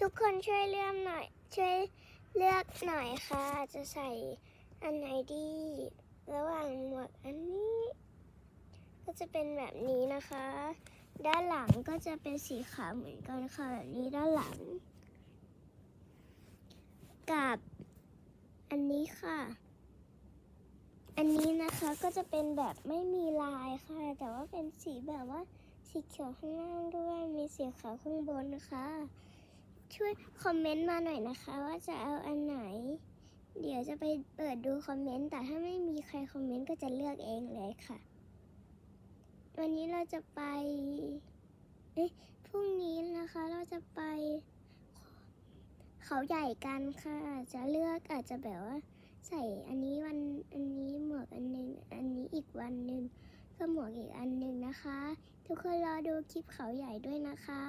ทุกคนช่วยเลือกหน่อย ช่วยเลือกหน่อยค่ะ จะใส่อันไหนดี ระหว่างหมวกอันนี้ ก็จะเป็นแบบนี้นะคะ ด้านหลังก็จะเป็นสีขาวเหมือนกันค่ะแบบนี้ด้านหลัง กับอันนี้ค่ะ อันนี้นะคะก็จะเป็นแบบไม่มีลายค่ะ แต่ว่าเป็นสีแบบว่าสีเขียวข้างล่างด้วย มีสีขาวข้างบนนะคะ ช่วยคอมเมนต์มาหน่อยนะคะ ว่าจะเอาอันไหน เดี๋ยวจะไปเปิดดูคอมเมนต์แต่ถ้าไม่มีใครคอมเมนต์ก็จะเลือกเองเลยค่ะ วันนี้เราจะไปเอ๊ะพรุ่งนี้นะคะเราจะไป เขาใหญ่กันค่ะ จะเลือกอาจจะแบบว่า ใส่อันนี้วันอันนี้หมวกอันนึงอันนี้อีกวันหนึ่งก็หมวกอีกอันหนึ่งนะคะ ทุกคนรอดูคลิปเขาใหญ่ด้วยนะคะ